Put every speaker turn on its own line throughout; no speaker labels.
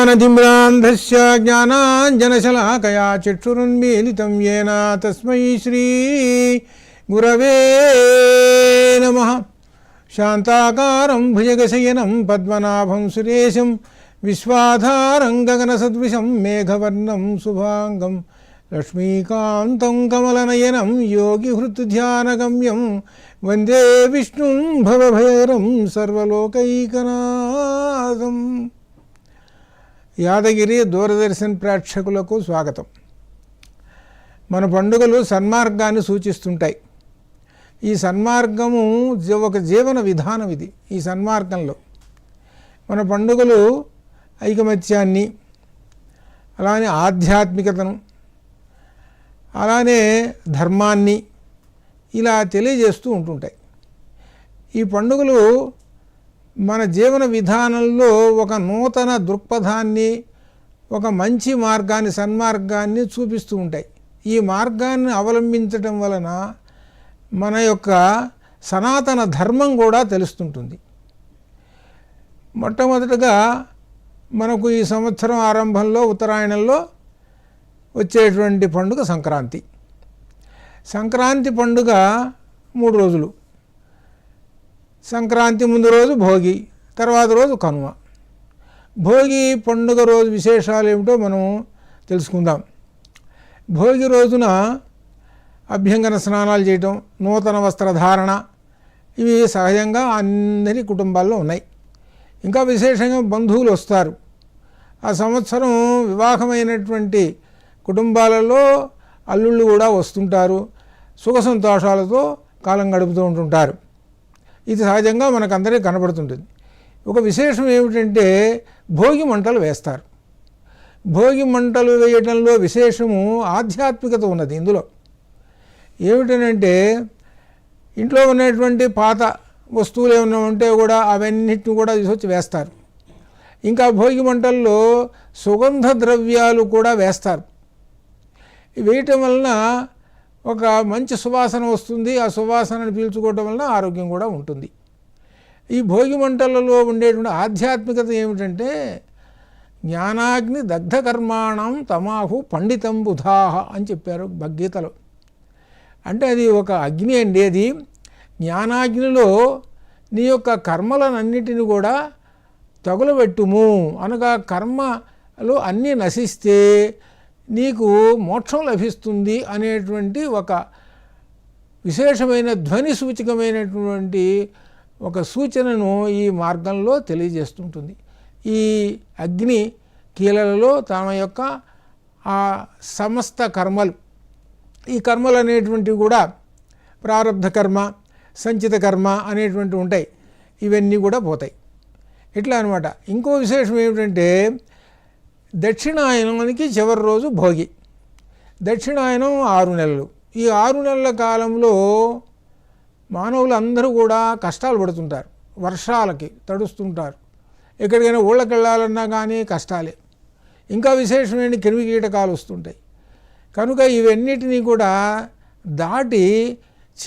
అజ్ఞానదిమ్రాంధస్య జ్ఞానాంజనశలాకయా చక్షురున్మీలితం ఏన తస్మై శ్రీ గురవే నమ శాంతాకారం భుజగశయనం పద్మనాభం సురేశం విశ్వాధారం గగనసద్విషం మేఘవర్ణం శుభాంగం లక్ష్మీకాంతం కమలనయనం యోగిహృద్ధ్యానగమ్యం వందే విష్ణుం భవభైరం సర్వలోకైకనాథం యాదగిరి దూరదర్శన్ ప్రేక్షకులకు స్వాగతం. మన పండుగలు సన్మార్గాన్ని సూచిస్తుంటాయి. ఈ సన్మార్గము ఒక జీవన విధానం ఇది ఈ సన్మార్గంలో. మన పండుగలు ఐకమత్యాన్ని అలానే ఆధ్యాత్మికతను అలానే ధర్మాన్ని ఇలా తెలియజేస్తూ ఉంటుంటాయి. ఈ పండుగలు మన జీవన విధానంలో ఒక నూతన దృక్పథాన్ని ఒక మంచి మార్గాన్ని సన్మార్గాన్ని చూపిస్తూ ఉంటాయి. ఈ మార్గాన్ని అవలంబించటం వలన మన యొక్క సనాతన ధర్మం కూడా తెలుస్తుంటుంది. మొట్టమొదటగా మనకు ఈ సంవత్సరం ఆరంభంలో ఉత్తరాయణంలో వచ్చేటువంటి పండుగ సంక్రాంతి. సంక్రాంతి పండుగ మూడు రోజులు. సంక్రాంతి ముందు రోజు భోగి తర్వాత రోజు కనుమ. భోగి పండుగ రోజు విశేషాలు ఏమిటో మనం తెలుసుకుందాం. భోగి రోజున అభ్యంగన స్నానాలు చేయటం నూతన వస్త్రధారణ ఇవి సహజంగా అందరి కుటుంబాల్లో ఉన్నాయి. ఇంకా విశేషంగా బంధువులు వస్తారు. ఆ సంవత్సరం వివాహమైనటువంటి కుటుంబాలలో అల్లుళ్ళు కూడా వస్తుంటారు. సుఖ సంతోషాలతో కాలం గడుపుతూ ఉంటుంటారు. ఇది సహజంగా మనకందరికీ కనబడుతుంటుంది. ఒక విశేషం ఏమిటంటే భోగి మంటలు వేస్తారు. భోగి మంటలు వేయటంలో విశేషము ఆధ్యాత్మికత ఉన్నది ఇందులో. ఏమిటనంటే ఇంట్లో ఉన్నటువంటి పాత వస్తువులు ఏమైనా ఉంటే కూడా అవన్నిటిని కూడా తీసుకొచ్చి వేస్తారు. ఇంకా భోగి మంటల్లో సుగంధ ద్రవ్యాలు కూడా వేస్తారు. వేయటం వలన ఒక మంచి సువాసన వస్తుంది. ఆ సువాసనను పీల్చుకోవటం వలన ఆరోగ్యం కూడా ఉంటుంది. ఈ భోగి మంటలలో ఉండేటువంటి ఆధ్యాత్మికత ఏమిటంటే జ్ఞానాగ్ని దగ్ధకర్మాణం తమాహు పండితం బుధాహ అని చెప్పారు భగీతలో. అంటే అది ఒక అగ్ని అండి అది. జ్ఞానాగ్నిలో నీ యొక్క కర్మలనన్నిటిని కూడా తగులబెట్టుము అనగా కర్మలు అన్నీ నశిస్తే నీకు మోక్షం లభిస్తుంది అనేటువంటి ఒక విశేషమైన ధ్వని సూచకమైనటువంటి ఒక సూచనను ఈ మార్గంలో తెలియజేస్తుంటుంది. ఈ అగ్ని కీలలలో తమ యొక్క ఆ సమస్త కర్మలు ఈ కర్మలు అనేటువంటివి కూడా ప్రారంధ కర్మ సంచిత కర్మ అనేటువంటివి ఉంటాయి. ఇవన్నీ కూడా పోతాయి. ఇట్లా అనమాట ఇంకో విశేషం ఏమిటంటే దక్షిణాయనానికి చివరి రోజు భోగి. దక్షిణాయనం ఆరు నెలలు. ఈ ఆరు నెలల కాలంలో మానవులందరూ కూడా కష్టాలు పడుతుంటారు. వర్షాలకి తడుస్తుంటారు. ఎక్కడికైనా ఊళ్ళకి వెళ్ళాలన్నా కానీ కష్టాలే. ఇంకా విశేషమైన క్రిమి కీటకాలు వస్తుంటాయి. కనుక ఇవన్నిటినీ కూడా దాటి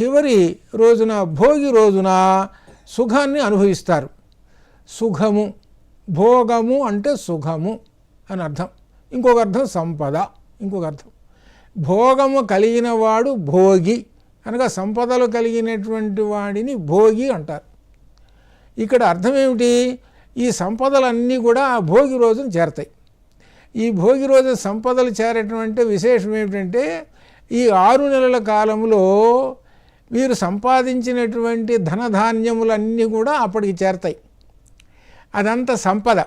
చివరి రోజున భోగి రోజున సుఖాన్ని అనుభవిస్తారు. సుఖము భోగము అంటే సుఖము. అని అర్థం. ఇంకొక అర్థం సంపద. ఇంకొక అర్థం. భోగము కలిగిన వాడు భోగి. అనగా సంపదలు కలిగినటువంటి వాడిని భోగి అంటారు. ఇక్కడ అర్థం ఏమిటి? ఈ సంపదలన్నీ కూడా ఆ భోగి రోజున చేరతాయి. ఈ భోగి రోజు సంపదలు చేరటం విశేషం ఏమిటంటే ఈ ఆరు నెలల కాలంలో వీరు సంపాదించినటువంటి ధనధాన్యములన్నీ కూడా అప్పటికి చేరతాయి. అదంతా సంపద.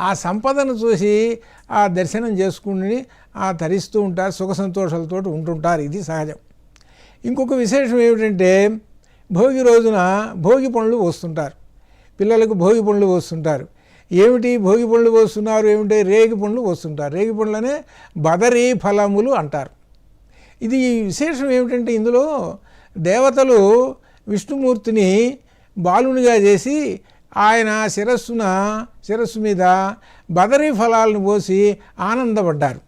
ఆ సంపదను చూసి ఆ దర్శనం చేసుకుని ఆ తరిస్తూ ఉంటారు సుఖ సంతోషాలతో ఉంటుంటారు. ఇది సహజం. ఇంకొక విశేషం ఏమిటంటే భోగి రోజున భోగి పనులు పోస్తుంటారు. పిల్లలకు భోగి పనులు పోస్తుంటారు. ఏమిటి భోగి పనులు పోస్తున్నారు? ఏమిటి? రేగి పనులు పోస్తుంటారు. రేగి పనులనే బదరీ ఫలములు అంటారు. ఇది విశేషం ఏమిటంటే ఇందులో దేవతలు విష్ణుమూర్తిని బాలునిగా చేసి ఆయన శిరస్సున శిరస్సు మీద బదరీ ఫలాలను పోసి ఆనందపడ్డారు.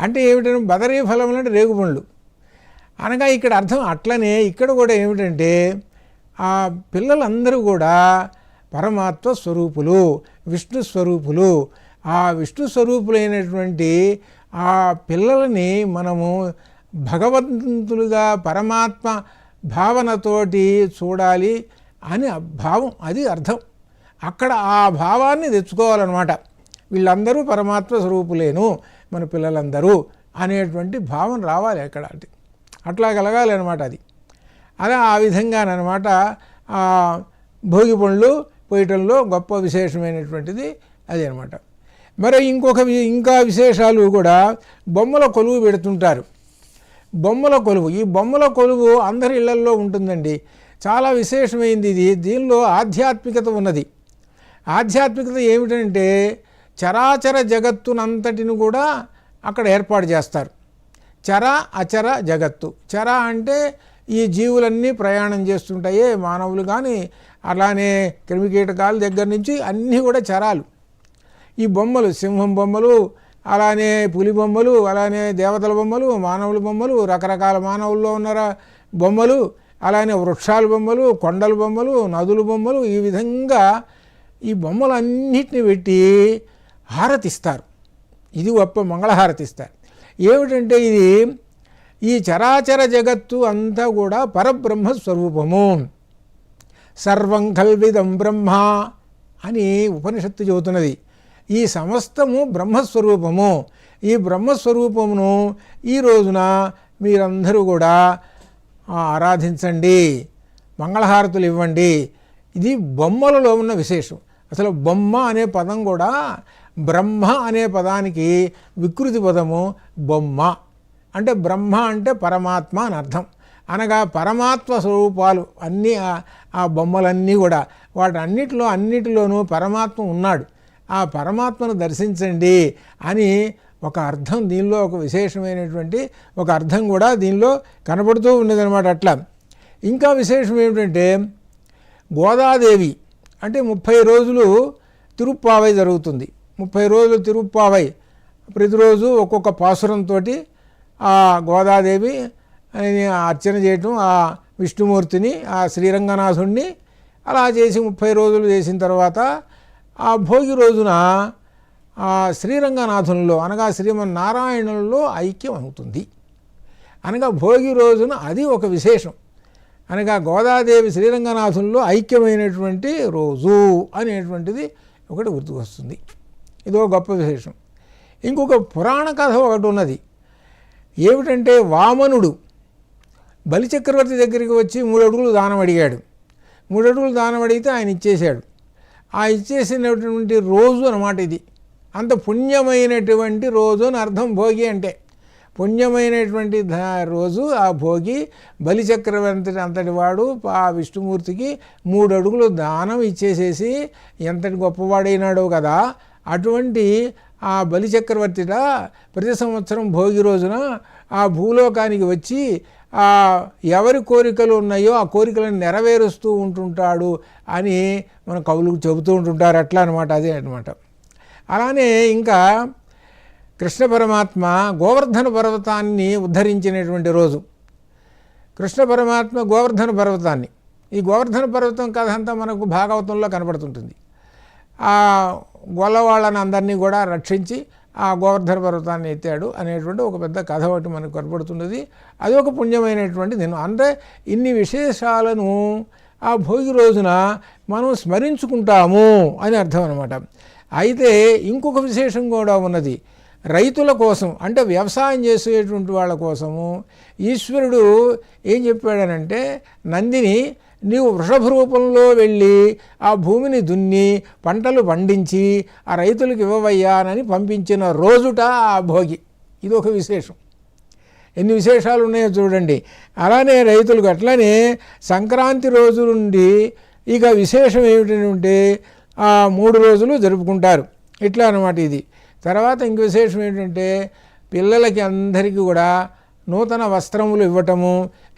అంటే ఏమిటంటే బదరీ ఫలములు అంటే రేగుపండ్లు. అనగా ఇక్కడ అర్థం అట్లనే ఇక్కడ కూడా ఏమిటంటే ఆ పిల్లలందరూ కూడా పరమాత్మ స్వరూపులు విష్ణు స్వరూపులు. ఆ విష్ణు స్వరూపులైనటువంటి ఆ పిల్లలని మనము భగవంతులుగా పరమాత్మ భావనతోటి చూడాలి అని భావం అది అర్థం. అక్కడ ఆ భావాన్ని తెచ్చుకోవాలన్నమాట. వీళ్ళందరూ పరమాత్మ స్వరూపులేను మన పిల్లలందరూ అనేటువంటి భావం రావాలి అక్కడ అది. అట్లా కలగాలి అనమాట అది. అలా ఆ విధంగానమాట భోగి పనులు పోయటంలో గొప్ప విశేషమైనటువంటిది అది అనమాట మరి ఇంకొక ఇంకా విశేషాలు కూడా బొమ్మల కొలువు పెడుతుంటారు. బొమ్మల కొలువు ఈ బొమ్మల కొలువు అందరి ఇళ్ళల్లో ఉంటుందండి. చాలా విశేషమైంది ఇది. దీనిలో ఆధ్యాత్మికత ఉన్నది. ఆధ్యాత్మికత ఏమిటంటే చరాచర జగత్తునంతటిని కూడా అక్కడ ఏర్పాటు చేస్తారు. చర అచర జగత్తు. చర అంటే ఈ జీవులన్నీ ప్రయాణం చేస్తుంటాయి మానవులు కానీ అలానే క్రిమికీటకాల దగ్గర నుంచి అన్నీ కూడా చరాలు. ఈ బొమ్మలు సింహం బొమ్మలు అలానే పులి బొమ్మలు అలానే దేవతల బొమ్మలు మానవుల బొమ్మలు రకరకాల మానవుల్లో ఉన్న బొమ్మలు అలానే వృక్షాల బొమ్మలు కొండల బొమ్మలు నదుల బొమ్మలు ఈ విధంగా ఈ బొమ్మలన్నిటిని పెట్టి హారతిస్తారు. ఇది గొప్ప మంగళహారతిస్తారు. ఏమిటంటే ఇది ఈ చరాచర జగత్తు అంతా కూడా పరబ్రహ్మ స్వరూపము. సర్వం కల్విదం బ్రహ్మ అని ఉపనిషత్తు చెబుతున్నది. ఈ సమస్తము బ్రహ్మస్వరూపము ఈ బ్రహ్మస్వరూపమును ఈ రోజున మీరందరూ కూడా ఆరాధించండి మంగళహారతులు ఇవ్వండి. ఇది బొమ్మలలో ఉన్న విశేషం. అసలు బొమ్మ అనే పదం కూడా బ్రహ్మ అనే పదానికి వికృతి పదము బొమ్మ. అంటే బ్రహ్మ అంటే పరమాత్మ అని అర్థం. అనగా పరమాత్మ స్వరూపాలు అన్నీ ఆ బొమ్మలన్నీ కూడా. వాటి అన్నిటిలో అన్నిటిలోనూ పరమాత్మ ఉన్నాడు. ఆ పరమాత్మను దర్శించండి అని ఒక అర్థం దీనిలో ఒక విశేషమైనటువంటి ఒక అర్థం కూడా దీనిలో కనబడుతూ ఉన్నదనమాట అట్లా. ఇంకా విశేషం ఏమిటంటే గోదాదేవి అంటే ముప్పై రోజులు తిరుప్పావై జరుగుతుంది. ముప్పై రోజులు తిరుప్పావై ప్రతిరోజు ఒక్కొక్క పాసురంతో ఆ గోదాదేవి అర్చన చేయటం ఆ విష్ణుమూర్తిని ఆ శ్రీరంగనాథుణ్ణి అలా చేసి ముప్పై రోజులు చేసిన తర్వాత ఆ భోగి రోజున ఆ శ్రీరంగనాథునిలో అనగా శ్రీమన్నారాయణుల్లో ఐక్యం అవుతుంది అనగా భోగి రోజున అది ఒక విశేషం. అనగా గోదాదేవి శ్రీరంగనాథుల్లో ఐక్యమైనటువంటి రోజు అనేటువంటిది ఒకటి గుర్తుకొస్తుంది. ఇదో గొప్ప విశేషం. ఇంకొక పురాణ కథ ఒకటి ఉన్నది. ఏమిటంటే వామనుడు బలిచక్రవర్తి దగ్గరికి వచ్చి మూడు అడుగులు దానం అడిగాడు. మూడు అడుగులు దానం అడిగితే ఆయన ఇచ్చేశాడు. ఆ ఇచ్చేసినటువంటి రోజు అనమాట ఇది. అంత పుణ్యమైనటువంటి రోజు అని అర్థం భోగి అంటే. పుణ్యమైనటువంటి రోజు ఆ భోగి బలిచక్రవర్తి అంతటి వాడు ఆ విష్ణుమూర్తికి మూడు అడుగులు దానం ఇచ్చేసేసి ఎంతటి గొప్పవాడైనాడో కదా అటువంటి ఆ బలిచక్రవర్తిట ప్రతి సంవత్సరం భోగి రోజున ఆ భూలోకానికి వచ్చి ఆ ఎవరి కోరికలు ఉన్నాయో ఆ కోరికలను నెరవేరుస్తూ ఉంటుంటాడు అని మన కవులు చెబుతూ ఉంటుంటారు. అట్లా అనమాట అదే అనమాట అలానే ఇంకా కృష్ణ పరమాత్మ గోవర్ధన పర్వతాన్ని ఉద్ధరించినటువంటి రోజు. కృష్ణ పరమాత్మ గోవర్ధన పర్వతాన్ని. ఈ గోవర్ధన పర్వతం కథ అంతా మనకు భాగవతంలో కనబడుతుంటుంది ఆ గొల్లవాళ్ళని అందరినీ కూడా రక్షించి ఆ గోవర్ధన పర్వతాన్ని ఎత్తాడు అనేటువంటి ఒక పెద్ద కథ ఒకటి మనకు కనపడుతున్నది. అది ఒక పుణ్యమైనటువంటి దినం. అంటే ఇన్ని విశేషాలను ఆ భోగి రోజున మనం స్మరించుకుంటాము అని అర్థం అనమాట అయితే ఇంకొక విశేషం కూడా ఉన్నది. రైతుల కోసం అంటే వ్యవసాయం చేసేటువంటి వాళ్ళ కోసము ఈశ్వరుడు ఏం చెప్పాడనంటే నందిని నీవు వృషభ రూపంలో వెళ్ళి ఆ భూమిని దున్ని పంటలు పండించి ఆ రైతులకు ఇవ్వవయ్యానని పంపించిన రోజుట ఆ భోగి. ఇది ఒక విశేషం. ఎన్ని విశేషాలు ఉన్నాయో చూడండి. అలానే రైతులకు అట్లనే సంక్రాంతి రోజు నుండి ఇక విశేషం ఏమిటంటే మూడు రోజులు జరుపుకుంటారు. ఇట్లా అనమాట ఇది. తర్వాత ఇంక విశేషం ఏంటంటే పిల్లలకి అందరికీ కూడా నూతన వస్త్రములు ఇవ్వటము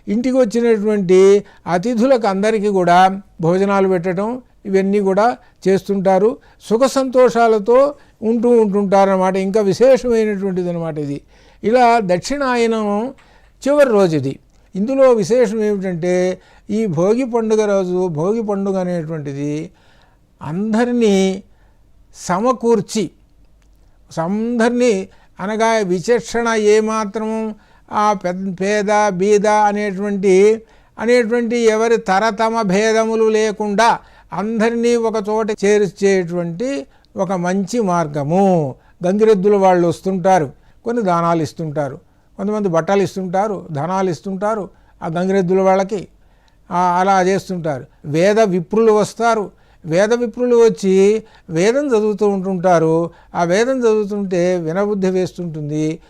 ఇంటికి వచ్చినటువంటి అతిథులకు అందరికీ కూడా భోజనాలు పెట్టడం ఇవన్నీ కూడా చేస్తుంటారు. సుఖ సంతోషాలతో ఉంటూ ఉంటుంటారు ఇంకా విశేషమైనటువంటిది అనమాట ఇది. ఇలా దక్షిణాయనం చివరి రోజు ఇది. ఇందులో విశేషం ఏమిటంటే ఈ భోగి పండుగ రోజు భోగి పండుగ అనేటువంటిది అందరినీ సమకూర్చి అందరినీ అనగా విచక్షణ ఏమాత్రం ఆ పేద బీద అనేటువంటి అనేటువంటి ఎవరి తరతమ భేదములు లేకుండా అందరినీ ఒక చోట చేర్చేటువంటి ఒక మంచి మార్గము. గంగిరెద్దుల వాళ్ళు వస్తుంటారు కొన్ని దానాలు ఇస్తుంటారు కొంతమంది బట్టలు ఇస్తుంటారు ధనాలు ఇస్తుంటారు ఆ గంగిరెద్దుల వాళ్ళకి అలా చేస్తుంటారు. వేద విప్రులు వస్తారు వేద విప్రులు వచ్చి వేదం చదువుతూ ఉంటుంటారు. ఆ వేదం చదువుతుంటే వినబుద్ధి వేస్తుంటుంది.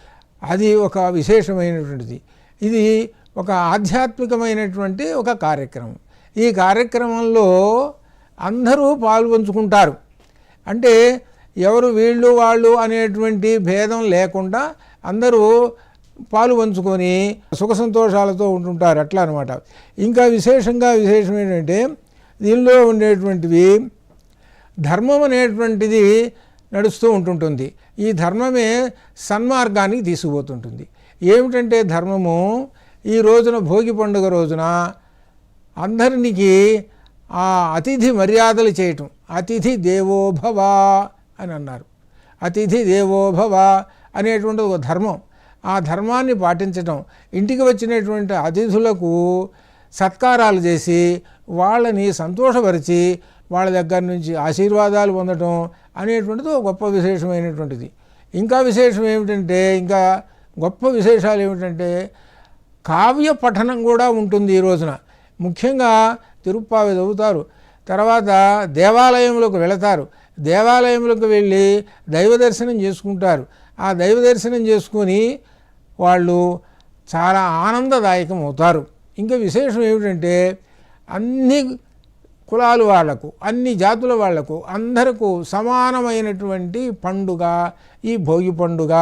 అది ఒక విశేషమైనటువంటిది. ఇది ఒక ఆధ్యాత్మికమైనటువంటి ఒక కార్యక్రమం. ఈ కార్యక్రమంలో అందరూ పాల్పంచుకుంటారు అంటే ఎవరు వీళ్ళు వాళ్ళు అనేటువంటి భేదం లేకుండా అందరూ పాలు పంచుకొని సుఖ సంతోషాలతో ఉంటుంటారు. అట్లా అనమాట ఇంకా విశేషంగా విశేషం ఏంటంటే దీనిలో ఉండేటువంటివి ధర్మం అనేటువంటిది నడుస్తూ ఉంటుంటుంది. ఈ ధర్మమే సన్మార్గానికి తీసుకుపోతుంటుంది. ఏమిటంటే ధర్మము ఈ రోజున భోగి పండుగ రోజున అందరికి ఆ అతిథి మర్యాదలు చేయటం. అతిథి దేవోభవ అని అన్నారు. అతిథి దేవోభవ అనేటువంటి ఒక ధర్మం. ఆ ధర్మాన్ని పాటించటం. ఇంటికి వచ్చినటువంటి అతిథులకు సత్కారాలు చేసి వాళ్ళని సంతోషపరిచి వాళ్ళ దగ్గర నుంచి ఆశీర్వాదాలు పొందటం అనేటువంటిది ఒక గొప్ప విశేషమైనటువంటిది. ఇంకా విశేషం ఏమిటంటే ఇంకా గొప్ప విశేషాలు ఏమిటంటే కావ్య పఠనం కూడా ఉంటుంది ఈ రోజున. ముఖ్యంగా తిరుప్పావి చదువుతారు. తర్వాత దేవాలయంలోకి వెళతారు. దేవాలయంలోకి వెళ్ళి దైవ దర్శనం చేసుకుంటారు. ఆ దైవ దర్శనం చేసుకొని వాళ్ళు చాలా ఆనందదాయకం అవుతారు ఇంకా విశేషం ఏమిటంటే అన్ని కులాలు వాళ్ళకు అన్ని జాతుల వాళ్ళకు అందరకు సమానమైనటువంటి పండుగ ఈ భోగి పండుగ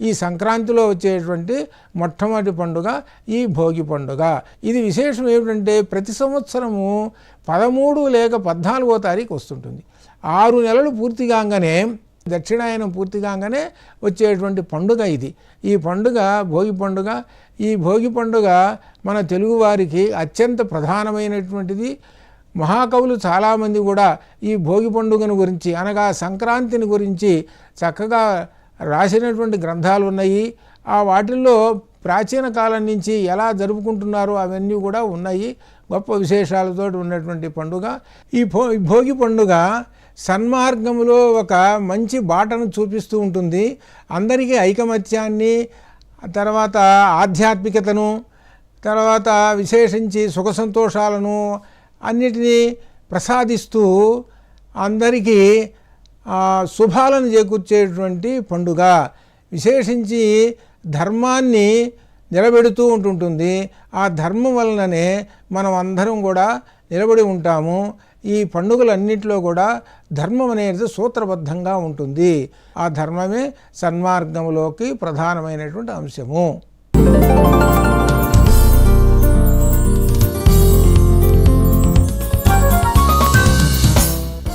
ఈ సంక్రాంతిలో వచ్చేటువంటి మొట్టమొదటి పండుగ ఈ భోగి పండుగ. ఇది విశేషం ఏమిటంటే ప్రతి సంవత్సరము పదమూడు లేక పద్నాలుగో తారీఖు వస్తుంటుంది. ఆరు నెలలు పూర్తి కాగానే దక్షిణాయనం పూర్తి కాగానే వచ్చేటువంటి పండుగ ఇది. ఈ పండుగ భోగి పండుగ ఈ భోగి పండుగ మన తెలుగువారికి అత్యంత ప్రధానమైనటువంటిది. మహాకవులు చాలామంది కూడా ఈ భోగి పండుగను గురించి అనగా సంక్రాంతిని గురించి చక్కగా రాసినటువంటి గ్రంథాలు ఉన్నాయి. ఆ వాటిల్లో ప్రాచీన కాలం నుంచి ఎలా జరుపుకుంటున్నారో అవన్నీ కూడా ఉన్నాయి. గొప్ప విశేషాలతో ఉన్నటువంటి పండుగ. ఈ భో ఈ భోగి పండుగ సన్మార్గంలో ఒక మంచి బాటను చూపిస్తూ ఉంటుంది. అందరికీ ఐకమత్యాన్ని తర్వాత ఆధ్యాత్మికతను తర్వాత విశేషించి సుఖ సంతోషాలను అన్నిటినీ ప్రసాదిస్తూ అందరికీ శుభాలను చేకూర్చేటువంటి పండుగ. విశేషించి ధర్మాన్ని నిలబెడుతూ ఉంటుంటుంది. ఆ ధర్మం వలననే మనం అందరం కూడా నిలబడి ఉంటాము. ఈ పండుగలన్నింటిలో కూడా ధర్మం అనేది సూత్రబద్ధంగా ఉంటుంది. ఆ ధర్మమే సన్మార్గంలోకి ప్రధానమైనటువంటి అంశము.